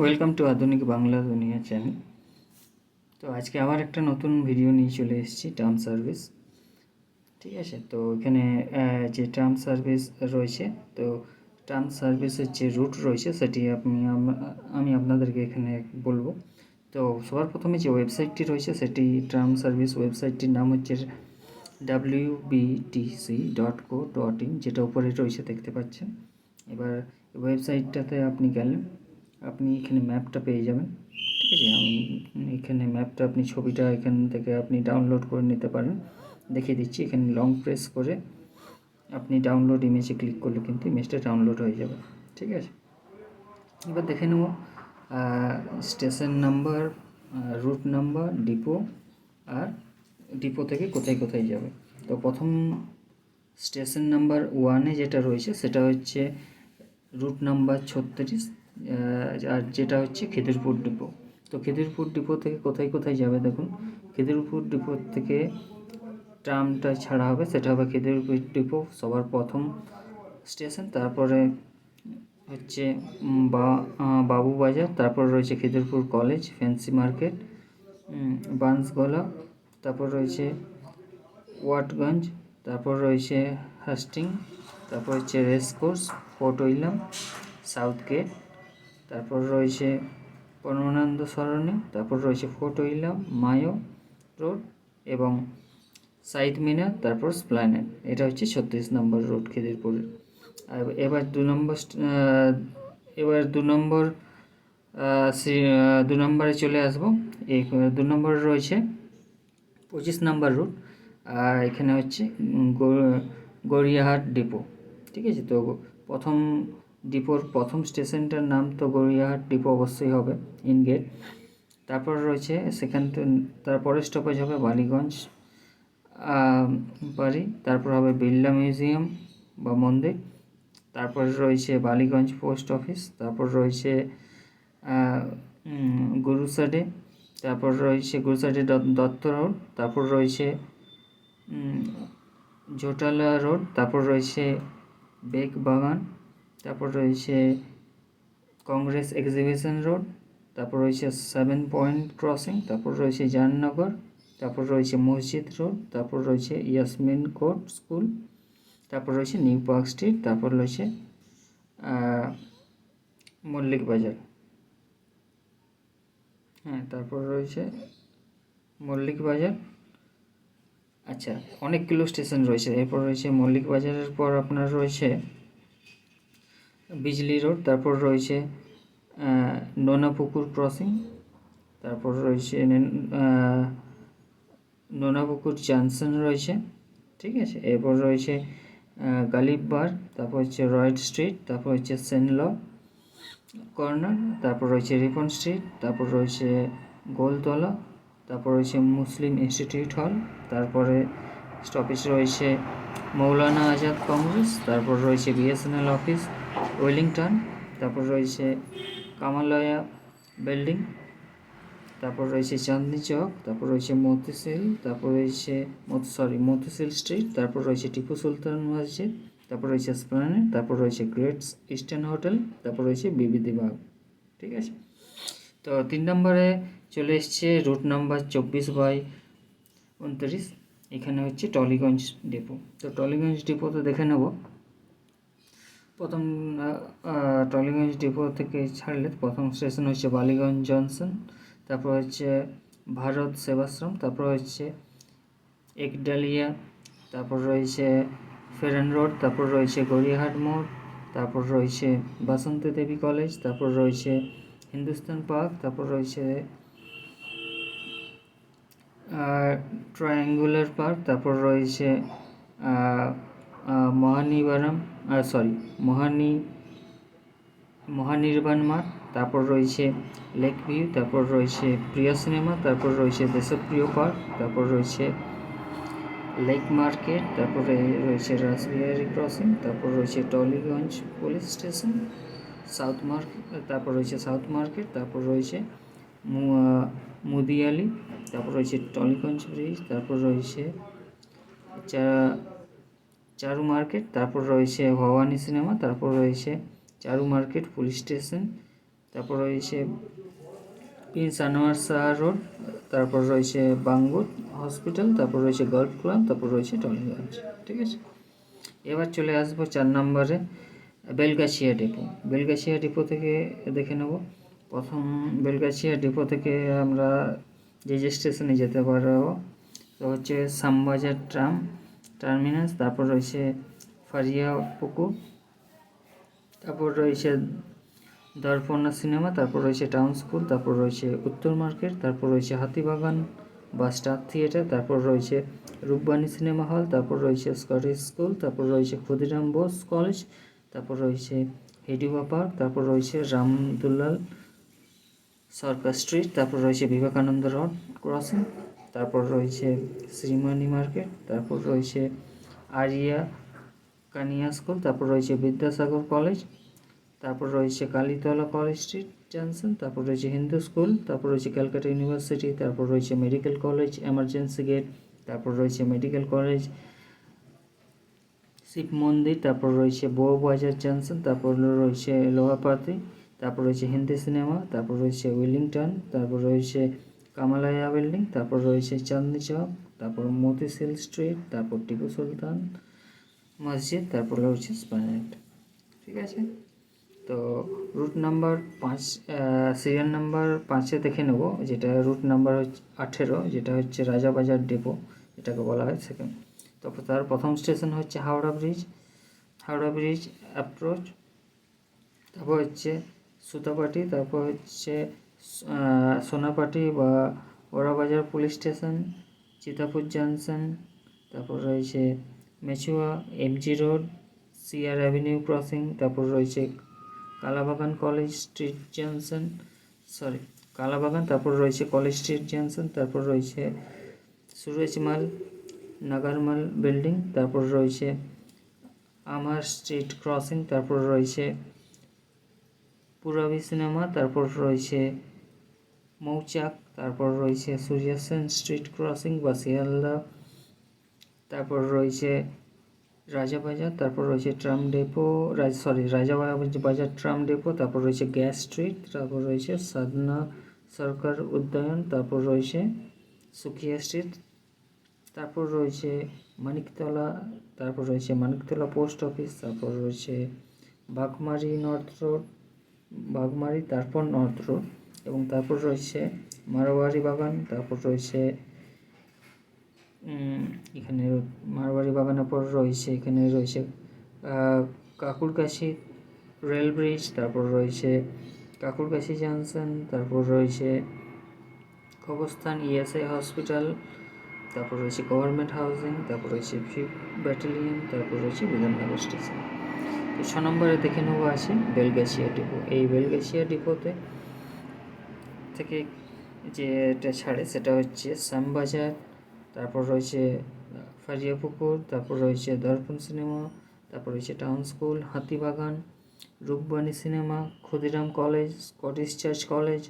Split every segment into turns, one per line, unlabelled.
Welcome to আধুনিক বাংলা দুনিয়া channel তো আজকে আবার একটা নতুন ভিডিও নিয়ে চলে এসেছি টার্ম সার্ভিস ঠিক আছে? তো এখানে যে টার্ম সার্ভিস রয়েছে, তো টার্ম সার্ভিসের যে রুট রয়েছে, সেটি আপনি, আমি আপনাদেরকে এখানে বলব। তো সবার প্রথমে যে ওয়েবসাইটটি রয়েছে, সেটি টার্ম সার্ভিস ওয়েবসাইটটির নাম হচ্ছে W BTC dot co dot in যেটা উপরে রয়েছে, দেখতে পাচ্ছেন। এবার ওয়েবসাইটটাতে আপনি গেলেন আপনি এখানে ম্যাপটা পেয়ে যাবেন। ঠিক আছে? এখানে ম্যাপটা আপনি ছবিটা এখান থেকে আপনি ডাউনলোড করে নিতে পারেন। দেখিয়ে দিচ্ছি। এখানে লং প্রেস করে আপনি ডাউনলোড ইমেজে ক্লিক করলে কিন্তু ইমেজটা ডাউনলোড হয়ে যাবে। ঠিক আছে? এবার দেখে নেব station number route number depot আর ডিপো থেকে কোথায় কোথায় যাবে। তো প্রথম স্টেশন নাম্বার ওয়ানে যেটা রয়েছে, সেটা হচ্ছে রুট নাম্বার ছত্রিশ আর যেটা হচ্ছে খিদিরপুর ডিপো। তো খিদিরপুর ডিপো থেকে কোথায় কোথায় যাবে দেখুন? খিদিরপুর ডিপো থেকে ট্রামটা ছাড়া হবে সেটা হবে খিদিরপুর ডিপো সবার প্রথম স্টেশন তারপরে হচ্ছে বা আহ, বাবুবাজার তারপর রয়েছে Khidirpur college fancy market Banshgola তারপর রয়েছে ওয়াটগঞ্জ তারপর রয়েছে হাস্টিং তারপর হচ্ছে racecourse Fort William south gate তারপর রয়েছে পরমানন্দ সরণি তারপর রয়েছে ফোর্ট উইলাম মায়ো রোড এবং সাইদ মিনার, তারপর স্প্লানেট এটা হচ্ছে ছত্রিশ নম্বর রোড খিদিরপুরের আর এবার দু নম্বর এবার দু নম্বর দু নম্বরে চলে আসব। এই দু নম্বরে রয়েছে পঁচিশ নম্বর রুট আর এখানে হচ্ছে গড়িয়াহাট ডিপো। ঠিক আছে? তো প্রথম ডিপোর প্রথম স্টেশনটার নাম তো গড়িয়াহাট ডিপো অবশ্যই হবে ইন গেট তারপর রয়েছে সেখান তারপরে স্টপেজ হবে বালিগঞ্জ বাড়ি। তারপর হবে বিড়লা মিউজিয়াম বা মন্দির। তারপর রয়েছে বালিগঞ্জ পোস্ট অফিস তারপর রয়েছে গুরুসাডে। তারপর রয়েছে গুরুসাডে দত্ত রোড তারপর রয়েছে জোটালা রোড তারপর রয়েছে বেগ বাগান তারপর রয়েছে কংগ্রেস এক্সিবিশন রোড, তারপর রয়েছে সেভেন পয়েন্ট ক্রসিং, তারপর রয়েছে জাহাননগর তারপর রয়েছে মসজিদ রোড, তারপর রয়েছে ইয়াসমিন কোর্ট স্কুল, তারপর রয়েছে নিউ পার্ক স্ট্রিট, তারপর রয়েছে মল্লিক বাজার। হ্যাঁ তারপর রয়েছে মল্লিক বাজার। আচ্ছা অনেকগুলো স্টেশন রয়েছে। এরপর রয়েছে মল্লিক বাজারের পর আপনার রয়েছে বিজলি রোড, তারপর রয়েছে নোনাপুকুর ক্রসিং তারপর রয়েছে নোনাপুকুর জাংশন রয়েছে, ঠিক আছে? এরপর রয়েছে গালিববার তারপর হচ্ছে রয়েড স্ট্রিট তারপর হচ্ছে সেনল কর্নার তারপর রয়েছে রিপন স্ট্রিট তারপর রয়েছে গোলতলা, তারপর রয়েছে মুসলিম ইনস্টিটিউট হল তারপরে স্টপেজ রয়েছে মৌলানা আজাদ কংগ্রেস তারপর রয়েছে বিএসএনএল অফিস ওয়েলিংটন, তারপর রয়েছে কামালয়া বিল্ডিং, তারপর রয়েছে চাঁদনি চক, তারপর রয়েছে মতিসিল তারপর রয়েছে সরি মতিশিল স্ট্রিট তারপর রয়েছে টিপু সুলতান মসজিদ, তারপর রয়েছে স্প্লানেট, তারপর রয়েছে গ্রেট ইস্টার্ন হোটেল, তারপর রয়েছে বিবিধি বাগ ঠিক আছে? তো তিন নম্বরে চলে এসছে রুট নাম্বার চব্বিশ বাই উনত্রিশ, এখানে হচ্ছে টলিগঞ্জ ডিপো, তো টলিগঞ্জ ডিপো তো দেখে নেব প্রথম টলিগঞ্জ ডিপো থেকে ছাড়লে প্রথম স্টেশন হচ্ছে বালিগঞ্জ জংশন তারপর হচ্ছে ভারত সেবাশ্রম, তারপর হচ্ছে একডালিয়া, তারপর রয়েছে ফেরান রোড, তারপর রয়েছে গড়িয়াহাট মোড়, তারপর রয়েছে বাসন্তী দেবী কলেজ তারপর রয়েছে হিন্দুস্তান পার্ক তারপর রয়েছে ট্রায়াঙ্গুলার পার্ক তারপর রয়েছে মহানিবারাম সরি মহানি মহানির্বাণ মাঠ তারপর রয়েছে লেক ভিউ তারপর রয়েছে প্রিয়া সিনেমা, তারপর রয়েছে দেশপ্রিয় পার্ক তারপর রয়েছে লেক মার্কেট, তারপরে রয়েছে রাসবিহারি ক্রসিং, তারপর রয়েছে Tollygunge police station, south market তারপর রয়েছে সাউথ মার্কেট, তারপর রয়েছে মু- মুদিয়ালি, তারপর রয়েছে টলিগঞ্জ ব্রিজ, তারপর রয়েছে চা চারু মার্কেট, তারপর রয়েছে ভবানী সিনেমা, তারপর রয়েছে চারু মার্কেট, পুলিশ স্টেশন, তারপর রয়েছে প্রিন্স আনোয়ার শাহ রোড, তারপর রয়েছে বাঙ্গুর হসপিটাল, তারপর রয়েছে গল্ফ ক্লাব, তারপর রয়েছে টলিগঞ্জ ঠিক আছে? এবার চলে আসব চার নম্বরে, বেলগাছিয়া ডিপো। বেলগাছিয়া ডিপো থেকে দেখে নেব। প্রথম বেলগাছিয়া ডিপো থেকে আমরা যে যে স্টেশনে যেতে পারব, তো হচ্ছে শ্যামবাজার ট্রাম। টার্মিনাস তারপর রয়েছে ফারিয়া পুকুর তারপর রয়েছে দর্পণা সিনেমা তারপর রয়েছে টাউন স্কুল তারপর রয়েছে উত্তর মার্কেট তারপর রয়েছে হাতিবাগান বা স্টার থিয়েটার তারপর রয়েছে রূপবাণী সিনেমা হল তারপর রয়েছে স্কটিশ স্কুল তারপর রয়েছে ক্ষুদিরাম বোস কলেজ তারপর রয়েছে হেডিওয়া পার্ক তারপর রয়েছে রামদুলাল সরকার স্ট্রিট তারপর রয়েছে বিবেকানন্দ রোড ক্রসিং তারপর রয়েছে শ্রীমানি মার্কেট তারপর রয়েছে আরিয়া কানিয়া স্কুল তারপর রয়েছে বিদ্যাসাগর কলেজ তারপর রয়েছে কালীতলা কলেজ স্ট্রিট জনসন তারপর রয়েছে হিন্দু স্কুল তারপর রয়েছে ক্যালকাটা ইউনিভার্সিটি তারপর রয়েছে মেডিকেল কলেজ এমার্জেন্সি গেট তারপর রয়েছে মেডিকেল কলেজ শিব মন্দির তারপর রয়েছে বউবাজার জনসন তারপর রয়েছে লোহাপাতি তারপর রয়েছে হিন্দি সিনেমা তারপর রয়েছে উইলিংটন তারপর রয়েছে কামালায়া বিল্ডিং, তারপর রয়েছে চাঁদনি চক, তারপর মতিশিল স্ট্রিট, তারপর টিপু সুলতান মসজিদ, তারপর রয়েছে স্প্যানেট ঠিক আছে? তো রুট নাম্বার পাঁচ সিরিয়াল নাম্বার পাঁচে দেখে নেব, যেটা রুট নাম্বার হচ্ছে আঠেরো, যেটা হচ্ছে রাজাবাজার ডেপো এটাকে বলা হয় সেকেন্ড তারপর তার প্রথম স্টেশন হচ্ছে Howrah bridge Howrah bridge approach তারপর হচ্ছে সুতাপাটি, তারপর হচ্ছে সোনাপাটি বা Orabazar police station, Chitpur junction, তারপর রয়েছে Machua MG road, CR avenue crossing, তারপর রয়েছে Kalabagan college street junction, sorry, Kalabagan, তারপর রয়েছে কলেজ স্ট্রিট জাংশন, তারপর রয়েছে সুরজমাল নাগারমাল বিল্ডিং, তারপর রয়েছে আমার স্ট্রিট ক্রসিং, তারপর রয়েছে পুরাবি সিনেমা, তারপর রয়েছে মৌচাক, তারপর রয়েছে সূর্যাসেন স্ট্রিট ক্রসিং বা শিয়ালদা, তারপর রয়েছে রাজাবাজার, তারপর রয়েছে tram depot Raj sorry Rajabazar tram depot তারপর রয়েছে গ্যাস স্ট্রিট তারপর রয়েছে সাধনা সরকার উদ্যান, তারপর রয়েছে সুকিয়া স্ট্রিট তারপর রয়েছে মানিকতলা, তারপর রয়েছে মানিকতলা পোস্ট অফিস তারপর রয়েছে বাঘমারি নর্থ রোড বাঘমারি, তারপর নর্থ রোড এবং তারপর রয়েছে মারোয়ারি বাগান, তারপর রয়েছে এখানে মারোয়ারি বাগানের পর রয়েছে, এখানে রয়েছে কাকুরকাশি রেল ব্রিজ, তারপর রয়েছে কাকুরকাশি জাংশন, তারপর রয়েছে কবস্থান ইএসআই হসপিটাল, তারপর রয়েছে গভর্নমেন্ট হাউজিং, তারপর রয়েছে ফিফ ব্যাটালিয়ন, তারপর রয়েছে বিধাননগর স্টেশন। তো ছ নম্বরে দেখে নেব আছে বেলগাছিয়া ডিপো। এই বেলগাছিয়া ডিপোতে থেকে যেটা ছাড়ে সেটা হচ্ছে শ্যামবাজার, তারপর রয়েছে ফারিয়াপুকুর, তারপর রয়েছে দর্পণ সিনেমা, তারপর রয়েছে town school, Hatibagan, Rupbani cinema, Khudiram college, Scottish church college,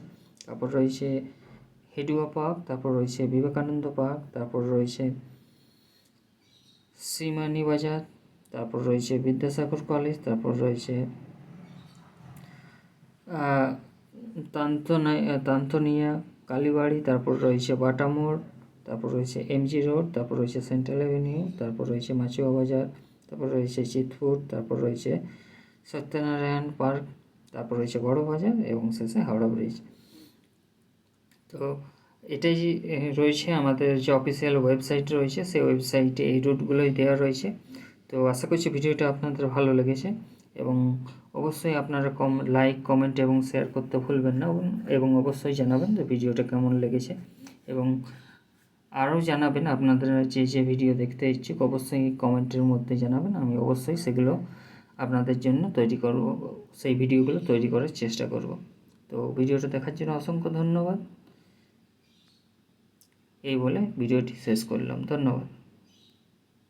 তারপর রয়েছে হেডুয়া পার্ক, তারপর রয়েছে বিবেকানন্দ পার্ক, তারপর রয়েছে শ্রীমানি বাজার, তারপর রয়েছে বিদ্যাসাগর কলেজ, তারপর রয়েছে তান্তনিয়া কালীবাড়ি, তারপর রয়েছে বাটামোড়, তারপর রয়েছে এমজি রোড, তারপর রয়েছে সেন্ট্রাল অ্যাভিনিউ, তারপর রয়েছে মাচুয়া বাজার, তারপর রয়েছে চিতপুর, তারপর রয়েছে সত্যনারায়ণ পার্ক, তারপর রয়েছে বড় বাজার এবং শেষে হাওড়া ব্রিজ। তো এটাই রয়েছে আমাদের যে অফিসিয়াল ওয়েবসাইট রয়েছে, সেই ওয়েবসাইটে এই রুটগুলোই দেওয়া রয়েছে। তো আশা করছি ভিডিওটা আপনাদের ভালো লেগেছে এবং অবশ্যই আপনারা কম লাইক কমেন্ট এবং শেয়ার করতে ভুলবেন না এবং- অবশ্যই জানাবেন যে ভিডিওটা কেমন লেগেছে এবং আরও জানাবেন আপনাদের যে যে ভিডিও দেখতে ইচ্ছুক অবশ্যই কমেন্টের মধ্যে জানাবেন, আমি অবশ্যই সেগুলো আপনাদের জন্য তৈরি করব, সেই ভিডিওগুলো তৈরি করার চেষ্টা করব। তো ভিডিওটা দেখার জন্য অসংখ্য ধন্যবাদ। এই বলে ভিডিওটি শেষ করলাম, ধন্যবাদ।